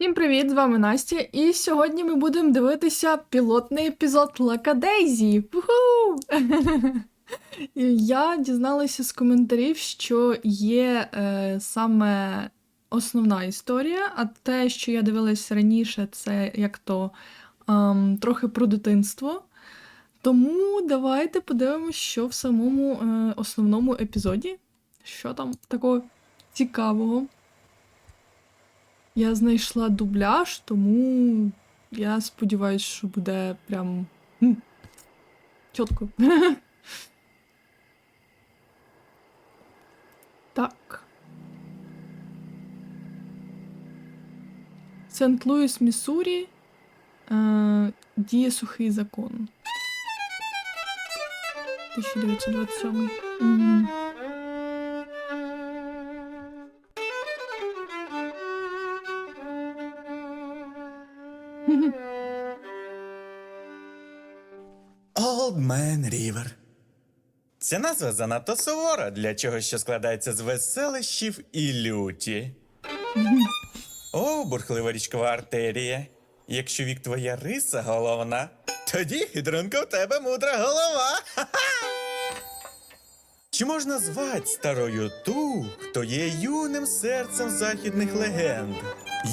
Всім привіт, з вами Настя, і сьогодні ми будемо дивитися пілотний епізод Лакадейзі. Я дізналася з коментарів, що є е, саме основна історія, а те, що я дивилась раніше, це як то ем, трохи про дитинство. Тому давайте подивимось, що в самому е, основному епізоді. Що там такого цікавого. Я знайшла дубляж, тому я сподіваюся, що буде прям м, чітко. Так. Сент-Луіс, Міссурі. Е, діє сухий закон. 1927. Мгм. River. Ця назва занадто сувора для чогось, що складається з веселищів і люті. О, бурхлива річкова артерія. Якщо вік твоя риса головна, тоді хитрунка в тебе мудра голова. Чи можна звати старою ту, хто є юним серцем західних легенд,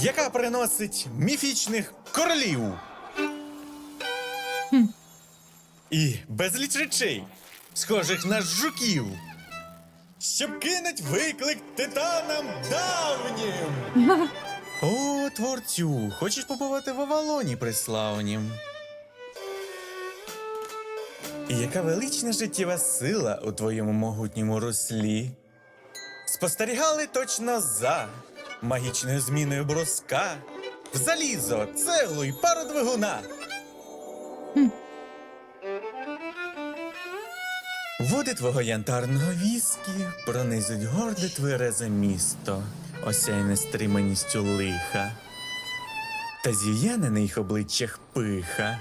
яка приносить міфічних королів? І безліч речей, схожих на жуків, щоб кинуть виклик титанам давнім. О, творцю, хочеш побувати в Авалоні приславнім? І яка велична життєва сила у твоєму могутньому руслі? Спостерігали точно за магічною зміною бруска, в залізо, цеглу й пару двигуна. Води твого янтарного віскі пронизують горде тверезе місто, осяйне стриманістю лиха, та зів'яне на їх обличчях пиха.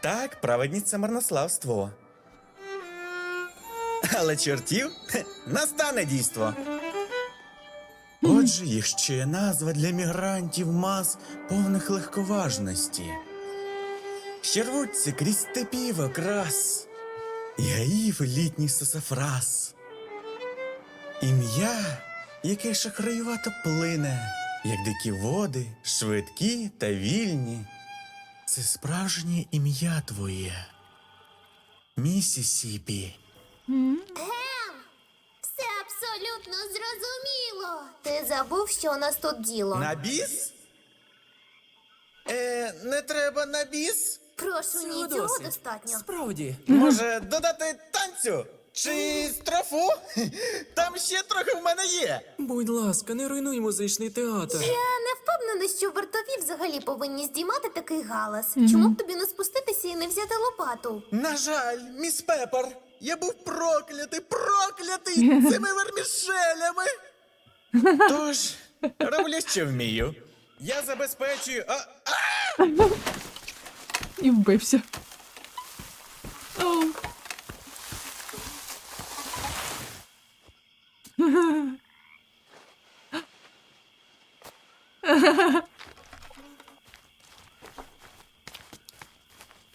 Так, праведність це марнославство. Але чортів настане дійство. Отже, їх ще є назва для мігрантів мас повних легковажності. Що рвуться крізь степів окрас. Яїв літній сосафраз. Ім'я, яке шахраювато плине, як дикі води, швидкі та вільні. Це справжнє ім'я твоє. Місісіпі. Все абсолютно зрозуміло. Ти забув, що у нас тут діло. На біс? Е, не треба на біс? Прошу, ні, Цього досить. достатньо. Справді. Може, додати танцю? Чи строфу? Там ще трохи в мене є. Будь ласка, не руйнуй музичний театр. Я не впевнена, що вартові взагалі повинні здіймати такий галас. Чому б тобі не спуститися і не взяти лопату? На жаль, міс Пеппер, я був проклятий, проклятий цими вермішелями. Тож, роблю, що вмію. Я забезпечую. А, а! І вбився. Оу.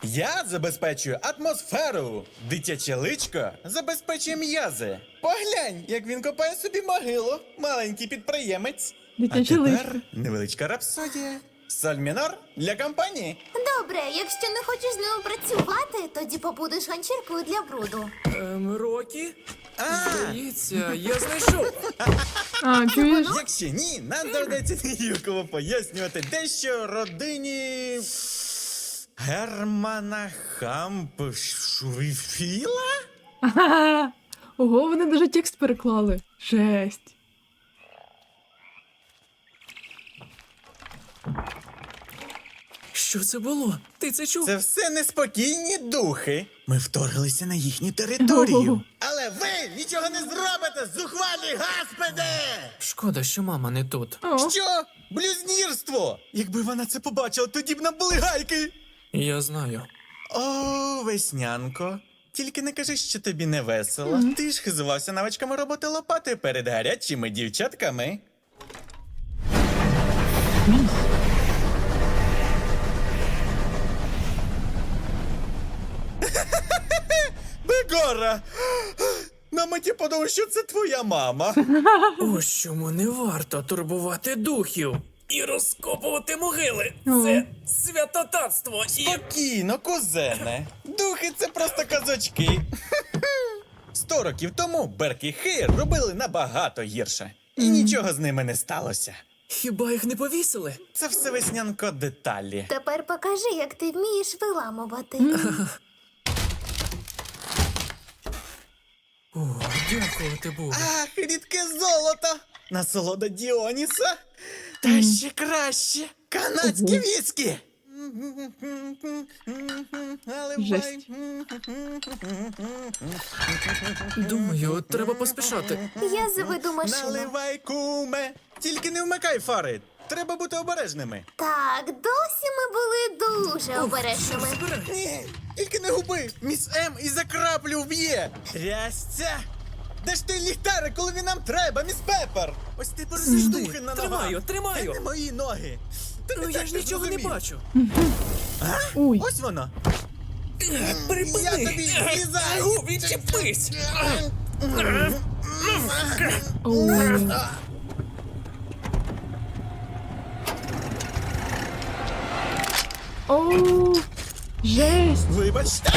Я забезпечую атмосферу. Дитяче личко забезпечує м'язи. Поглянь, як він копає собі могилу, маленький підприємець. Дитяче а личко. невеличка рапсодія. Соль мінор для компанії. Добре, якщо не хочеш з ними працювати, тоді побудеш ганчіркою для бруду. Ем, Рокі? А, Здається, я знайшов. А, чуєш? якщо ні, нам доведеться неюково пояснювати дещо родині Германа Хампшуфіла? Ага. Ого, вони даже текст переклали. Жесть. Що це було? Ти це чув? Це все неспокійні духи. Ми вторглися на їхню територію. Але ви нічого не зробите, зухвалі гаспеди! Шкода, що мама не тут. О, Що? Блюзнірство! Якби вона це побачила, тоді б нам були гайки. Я знаю. О, веснянко. Тільки не кажи, що тобі не весело. Ти ж хизувався навичками роботи лопати перед гарячими дівчатками. Бегора! На меті подумав, що це твоя мама. Ось чому не варто турбувати духів і розкопувати могили. Це святотатство і. Спокійно, кузене. Духи це просто казочки. Сто років тому Берк і Хейр робили набагато гірше. І нічого з ними не сталося. Хіба їх не повісили? Це все веснянко деталі. Тепер покажи, як ти вмієш виламувати. О, дякувати Богу. Ах, рідке золото! Насолода Діоніса. Та ще краще. Канадські віскі. Жесть. Думаю, треба поспішати. Я заведу машину. Наливай, куме. Тільки не вмикай фари. Треба бути обережними. Так, досі ми були дуже обережними. Ні, тільки не губи. Міс М і за краплю вб'є. Трясця. Де ж ти ліхтари, коли він нам треба, міс Пепер? Ось ти порозиш духи на ногах. Тримаю, тримаю. Це не мої ноги. Ти Ну я так ж нічого не зрозумів. бачу. Ой, Ось воно. Е, Припини! Я тобі злізаю. Агу, відчепись! ой. Оу, жесть. Вибачте.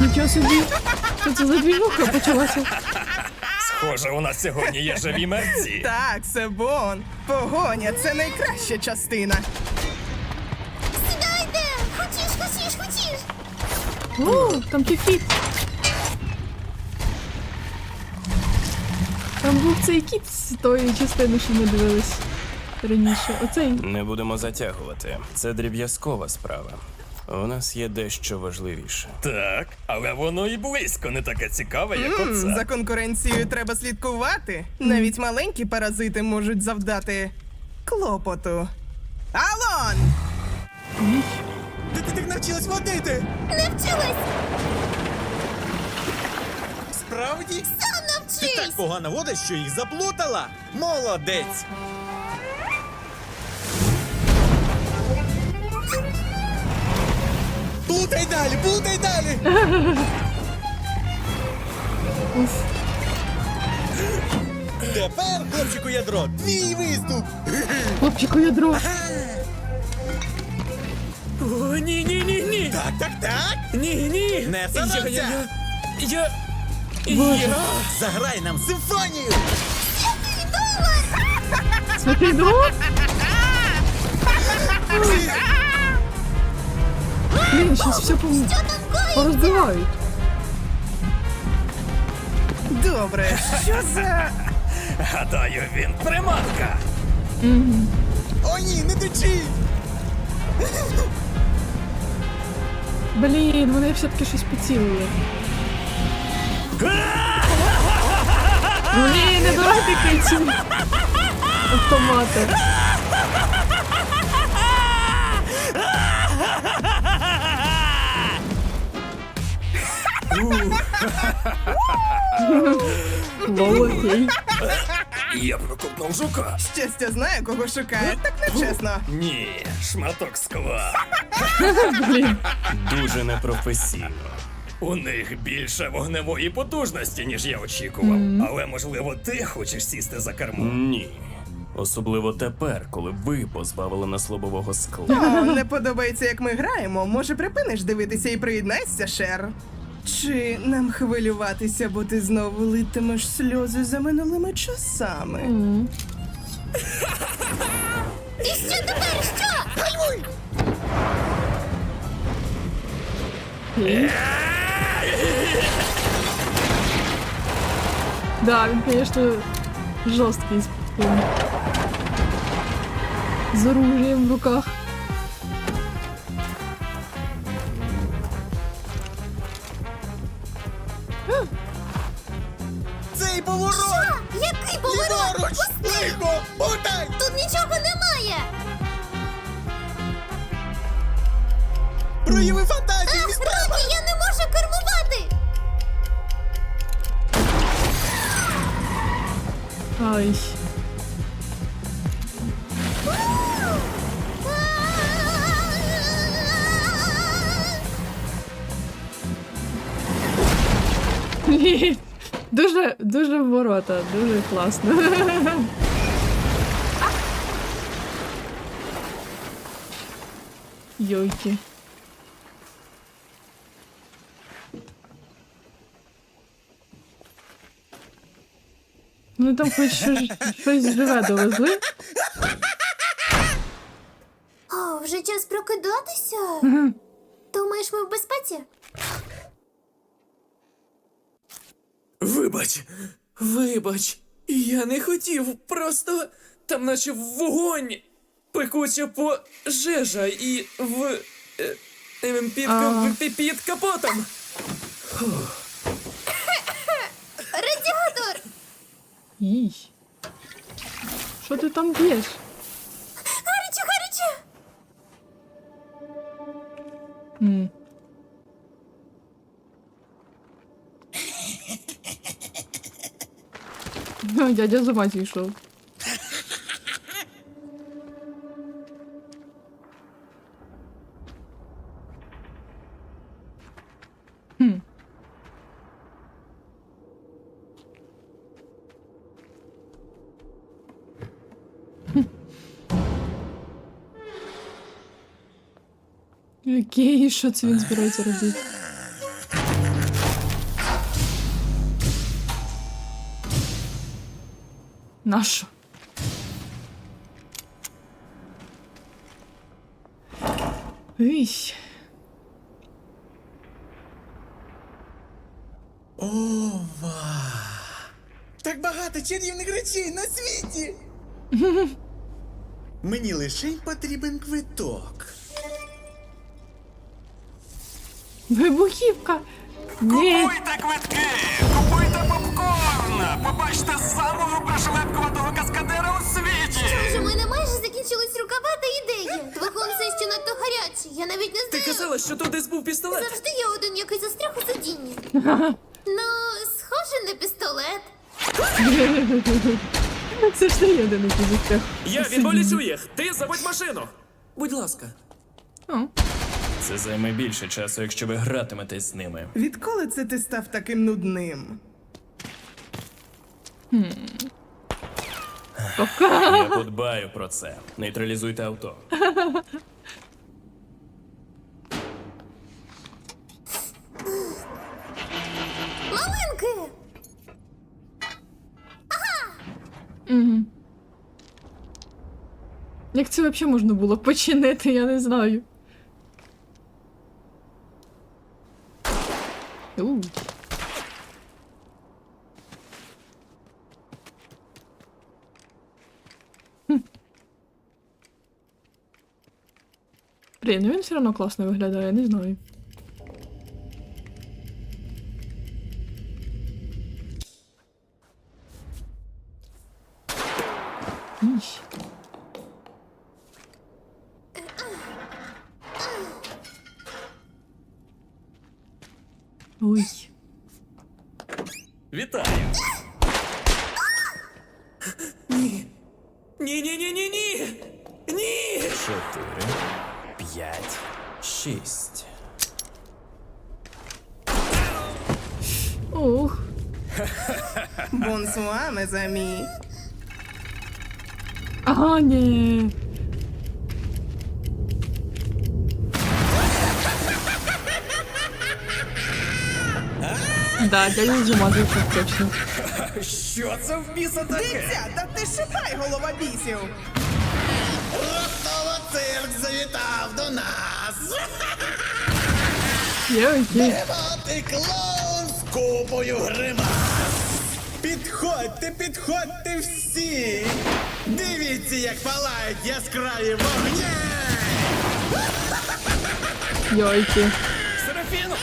Нічого собі. Що це за двіжуха почалася? Схоже, у нас сьогодні є живі мерці. Так, це Бон. Погоня це найкраща частина. Сідайте! Хочеш, хочеш, хочеш! О, там кіт. Там був цей кіт з тої частини, що ми дивились раніше. Оцей. Не будемо затягувати. Це дріб'язкова справа. У нас є дещо важливіше. Так, але воно і близько не таке цікаве, як М, оце. за конкуренцією треба слідкувати. Навіть маленькі паразити можуть завдати клопоту. Алон! Де ти так навчилась водити? Не вчилась! Справді? Сам Ти так навчись! погано водиш, що їх заплутала. Молодець. Плутай далі, плутай далі. Тепер, хлопчику ядро, твій виступ. Хлопчику ядро. О, ні, ні, ні, ні! Так, так, так. Ні, ні! Не соромся. я, я, я, Боже. Заграй нам симфонію. Святий дух? Блін, щось все порозбивають. Добре, що за. Гадаю, він приманка. О, ні, не течи. Блін, вони все-таки щось поцілили. Блін, не давайте ці автомати. Лол, окей. Я прокопнув жука. Щастя знає, кого шукає. Так нечесно. Ні, шматок скла. Блін. Дуже непрофесійно. У них більше вогневої потужності, ніж я очікував. Але можливо, ти хочеш сісти за кермо? Ні. Особливо тепер, коли ви позбавили нас лобового скла. О, не подобається, як ми граємо. Може, припиниш дивитися і приєднайся, Шер? Чи нам хвилюватися, бо ти знову литимеш сльози за минулими часами? М. І що тепер? Що? Окей. Да, він, конечно, жорсткий з. З оружием в руках. Ні. Дуже, дуже ворота, дуже класно. Йойки. Ну там хоч щось, щось живе довезли. О, вже час прокидатися. Думаєш, ми в безпеці? Вибач, вибач, я не хотів, просто там наче вогонь, пекуча пожежа і в. е, е, під, А. під, під капотом. Радіатор! Їй. Що ти там б'єш? Гаряче, гаряче! М. дядя з ума зійшов. Хм. Окей, що це він збирається робити? Нащо? Ій. Ова! Так багато чарівних речей на світі. Мені лише й потрібен квиток. Вибухівка! Ні! Купуйте квитки, купуйте попкорн, Побачте самого пришлепкуватого каскадера у світі. Вже в мене майже закінчились рукава та ідеї. Двигун все ще надто гарячий. Я навіть не Ти знаю. казала, що тут десь був пістолет. Завжди є один, який застряг у сидінні. ну, схоже на пістолет. Це ж не один який застряг. Я відволічу їх. Ти заводь машину. Будь ласка. О, Це займе більше часу, якщо ви гратиметесь з ними. Відколи це ти став таким нудним? Я подбаю про це. Нейтралізуйте авто. Малинки! Як це взагалі можна було починити, я не знаю. Блін, ну він все одно класно виглядає, не знаю. Іщ. Ой. Вітаю! Ні. Ні, ні, ні, ні, ні. Ні. Чотири, П'ять, шість. Ох. Бонсуа, мезамі. А, ні. Да, дядя зумазився точно. Що це в біса таке? Дитя, та ти шипай, голова бісів! Завітав до нас. Дивати клоун з купою гримас. Підходьте, підходьте всі. Дивіться, як палають яскраві вогні. Йойки. Серафіно.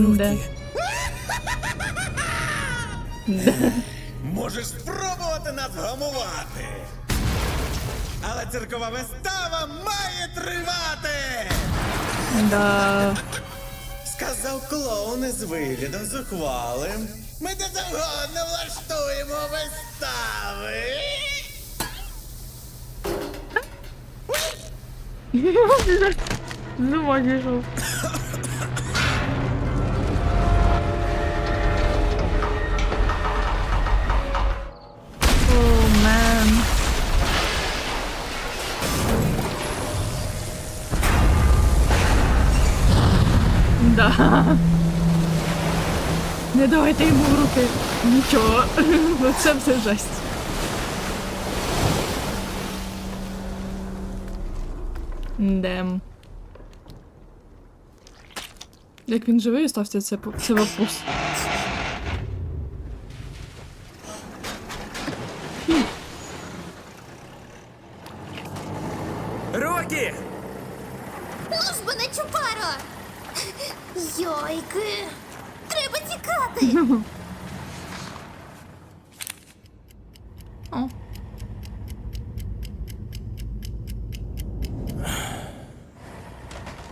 Де? Можеш спробувати нас вгамувати. Але циркова вистава має тривати! Да. Сказав клоун із виглядом зухвалим. Ми де завгодно влаштуємо вистави. Не можу. О, Не давайте йому в руки. Нічого. Ну це все жесть. Дем. Як він живий остався, це, це вопрос. Рокі! Ну ж бо не чупаро! Йойки! Треба тікати! О.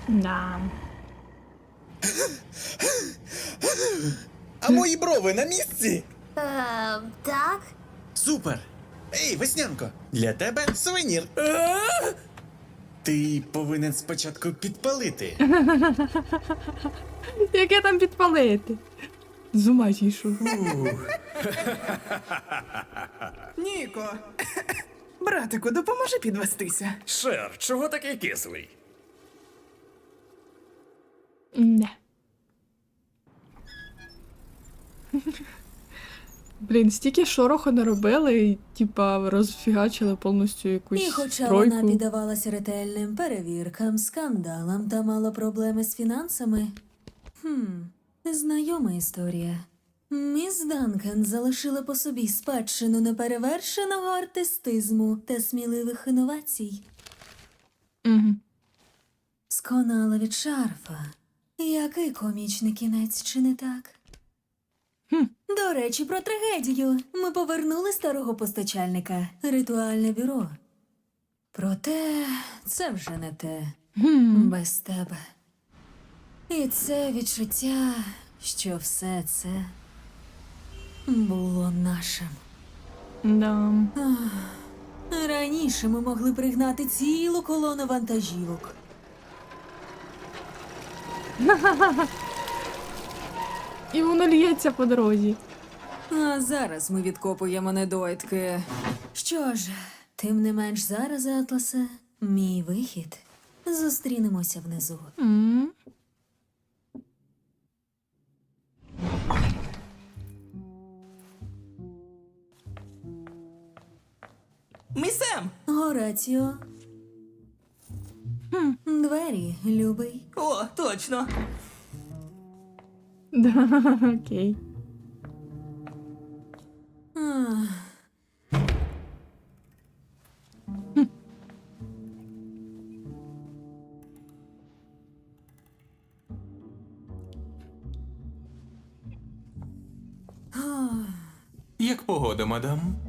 Да. А мої брови на місці? Е, так. Супер! Ей, веснянко, для тебе сувенір. Ти повинен спочатку підпалити. Яке там підпалити? З ума зійшов. Ніко. Братику, допоможи підвестися. Шер, чого такий кислий? Не. Блін, стільки шороху наробили і, типа, розфігачили повністю якусь І хоча стройку. вона піддавалася ретельним перевіркам, скандалам та мала проблеми з фінансами. Хм, знайома історія. Міс Данкен залишила по собі спадщину неперевершеного артистизму та сміливих інновацій. Угу. Сконала від шарфа. Який комічний кінець, чи не так? До речі, про трагедію. Ми повернули старого постачальника, ритуальне бюро. Проте це вже не те без тебе. І це відчуття, що все це було нашим. Да. Раніше ми могли пригнати цілу колону вантажівок. І воно лється по дорозі. А зараз ми відкопуємо недоїдки. Що ж, тим не менш зараз, Атласе, мій вихід. Зустрінемося внизу. М. Гораціо. Двері, любий. О, точно. Да, окей. Ах. Як погода, мадам?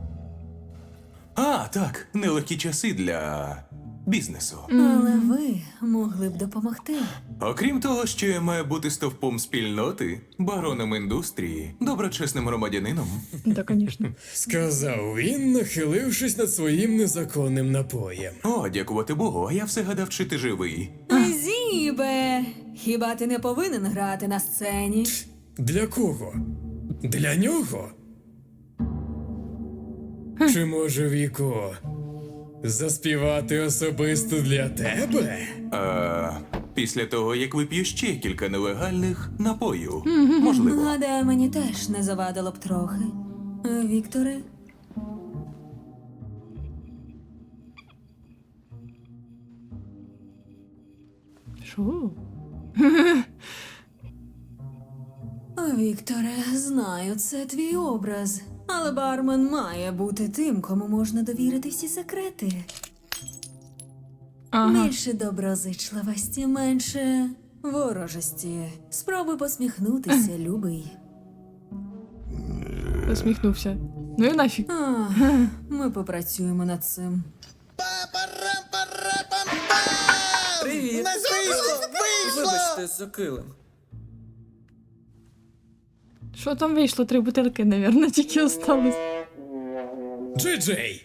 А, так, нелегкі часи для бізнесу. Але ви могли б допомогти. Окрім того, що я маю бути стовпом спільноти, бароном індустрії, доброчесним громадянином. Да, звісно. Сказав він, нахилившись над своїм незаконним напоєм. О, дякувати Богу, а я все гадав, чи ти живий. Зібе! Хіба ти не повинен грати на сцені? Для кого? Для нього? Чи може Віко заспівати особисто для тебе? А, після того, як вип'ю ще кілька нелегальних напоїв. Можливо. Гадаю, мені теж не завадило б трохи. Е, Вікторе, Що? Вікторе, знаю, це твій образ. Але бармен має бути тим, кому можна довірити всі секрети. Ага. Більше доброзичливості, менше ворожості. Спробуй посміхнутися, любий. Посміхнувся. Ну і нафіг. А, Ми попрацюємо над цим. Привіт! Вибачте, за килим. Що там вийшло? Три бутилки, навірно, тільки осталось. Джей-Джей!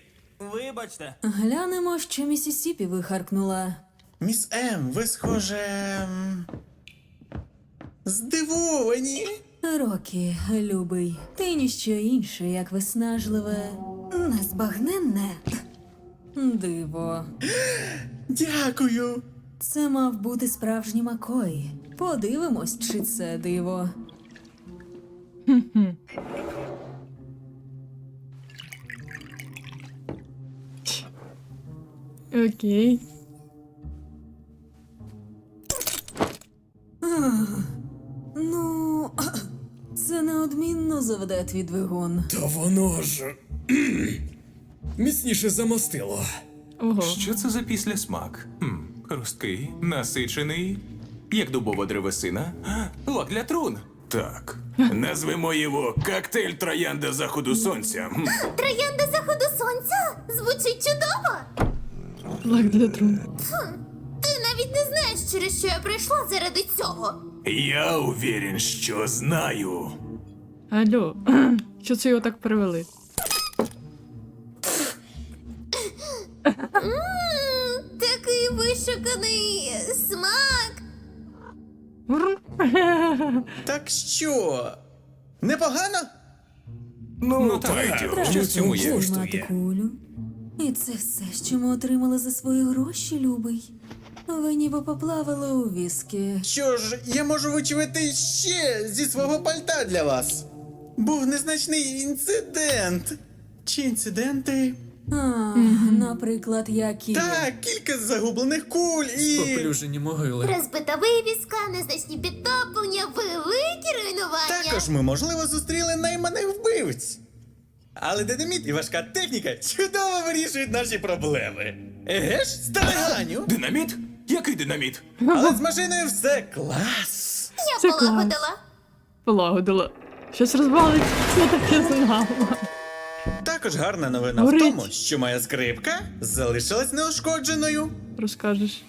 Вибачте. Глянемо, що Місісіпі вихаркнула. Міс М, ви схоже. м, Здивовані. Рокі, любий, ти ніщо інше, як виснажливе, незбагненне диво. Дякую. Це мав бути справжній Макой. Подивимось, чи це диво. Окей. Ну, це неодмінно заведе твій двигун. Та воно ж. Міцніше замостило. Ого. Що це за післясмак? Хм, хрусткий, насичений, як дубова древесина. Лак для трун. Так. Назвемо його коктейль троянда заходу сонця. Троянда заходу сонця? Звучить чудово! Лак для трун. Ти навіть не знаєш, через що я прийшла заради цього. Я уверен, що знаю. Алло. Що це його так перевели? М, Такий вишуканий смак. Так що? Непогано? Ну, пойдем. Що в Треба цьому є? спіймати кулю. І це все, що ми отримали за свої гроші, любий. Ви ніби поплавали у віскі. Що ж, я можу вичувати ще зі свого пальта для вас. Був незначний інцидент. Чи інциденти? А, наприклад, які. Так, кілька загублених куль і. Поплюжені могили. Розбита вивіска, незначні підтоплення, великі руйнування. Також ми, можливо, зустріли найманих вбивць. Але динаміт і важка техніка чудово вирішують наші проблеми. Еге ж, стариганю! Динаміт? Який динаміт? Але з машиною все клас. Я Це клас. полагодила. Полагодила. Щось розвалиться, я таке знала. Також гарна новина Горить. в тому, що моя скрипка залишилась неушкодженою. Розкажеш.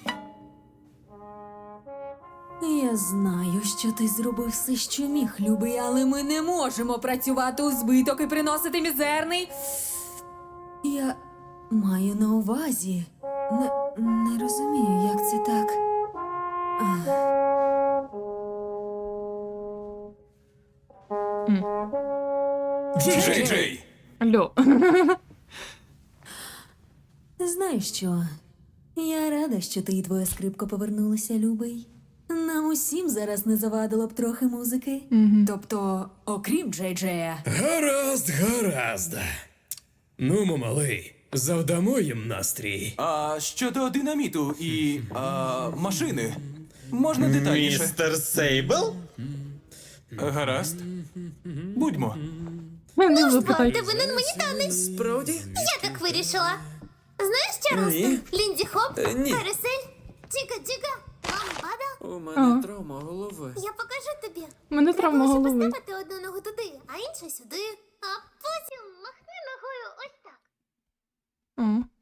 Я знаю, що ти зробив все, що міг, любий, але ми не можемо працювати у збиток і приносити мізерний. Я маю на увазі. Не, не розумію, як це так. Джей Джей. Алло. Знаєш що? Я рада, що ти і твоя скрипка повернулися, любий. Нам усім зараз не завадило б трохи музики. Тобто, окрім Джей Джея. Гаразд, гаразд. Ну, малий, завдамо їм настрій. А щодо динаміту і а, машини. Можна детальніше? Містер Сейбл? Гаразд. Будьмо. Не Ти запитай. винен мені танець. Справді? Я так вирішила. Знаєш Чарлстон? Ні. Лінді Хоп? Е, ні. Карусель? Тіка-тіка? Ламбада? У мене А. травма голови. Я покажу тобі. У Мене травма Треба лише голови. поставити одну ногу туди, а іншу сюди. А потім махни ногою ось так. О.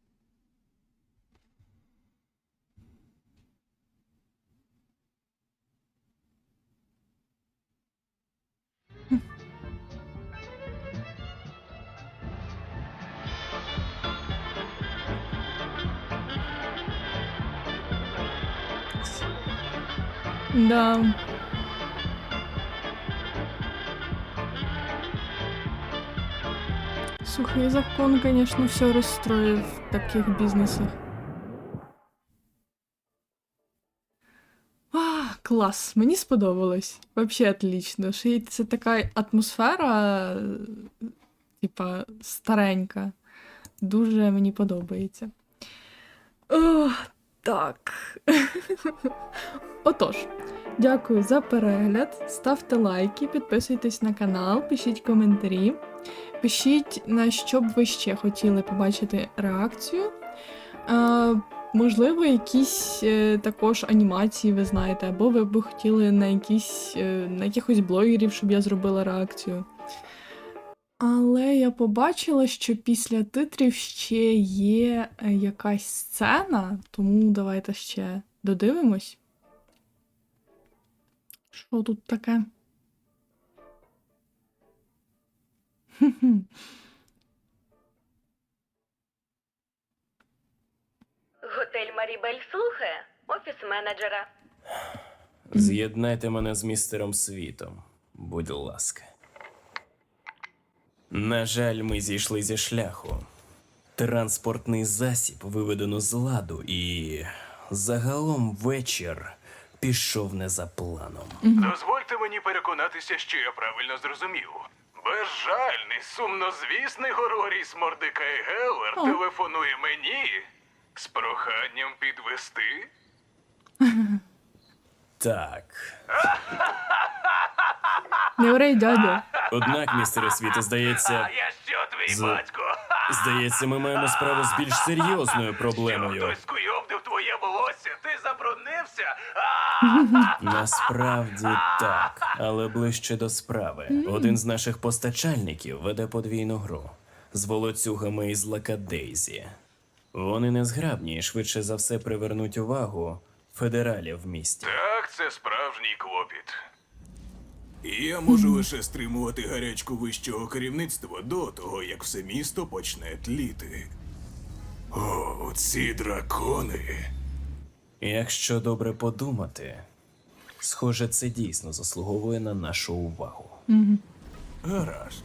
Да. Сухий закон, конечно, все розстроїв в таких бізнесах. А, клас, мені сподобалось. Вообще отлично. Ще й це така атмосфера, е, типа, старенька. Дуже мені подобається. О, так. Отож, дякую за перегляд. Ставте лайки, підписуйтесь на канал, пишіть коментарі. Пишіть, на що б ви ще хотіли побачити реакцію. Е, можливо, якісь е, також анімації ви знаєте, або ви б хотіли на якісь е, на якихось блогерів, щоб я зробила реакцію. Але я побачила, що після титрів ще є е, якась сцена, тому давайте ще додивимось. Що тут таке? Готель Марібель слухає офіс менеджера. З'єднайте мене з містером світом, будь ласка. На жаль, ми зійшли зі шляху. Транспортний засіб виведено з ладу, і загалом вечір пішов не за планом. Дозвольте мені переконатися, що я правильно зрозумів. Безжальний, сумнозвісний Гороріс Мордекай Геллер О. телефонує мені з проханням підвести. Так. Не врей, дядя. Однак, містере світе, здається, я що, твій З- батько? здається, ми маємо справу з більш серйозною проблемою. Хтось скуйовдив твоє волосся, ти забруднився? Насправді так, але ближче до справи. Один з наших постачальників веде подвійну гру з волоцюгами із Лакадейзі. Вони незграбні і швидше за все привернуть увагу федералів в місті. Так, це справжній клопіт. Я можу лише стримувати гарячку вищого керівництва до того, як все місто почне тліти. О, ці дракони. Якщо добре подумати, схоже, це дійсно заслуговує на нашу увагу. Гаразд.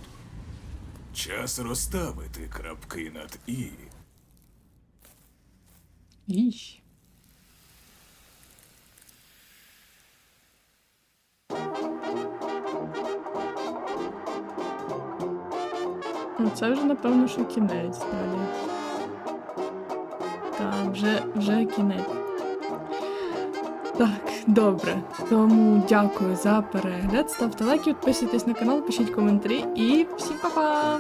Час розставити крапки над і. Іщ. Ну, це вже, напевно, що кінець далі. Так, вже, вже кінець. Так, добре. Тому дякую за перегляд. Ставте лайки, підписуйтесь на канал, пишіть коментарі і всім па-па!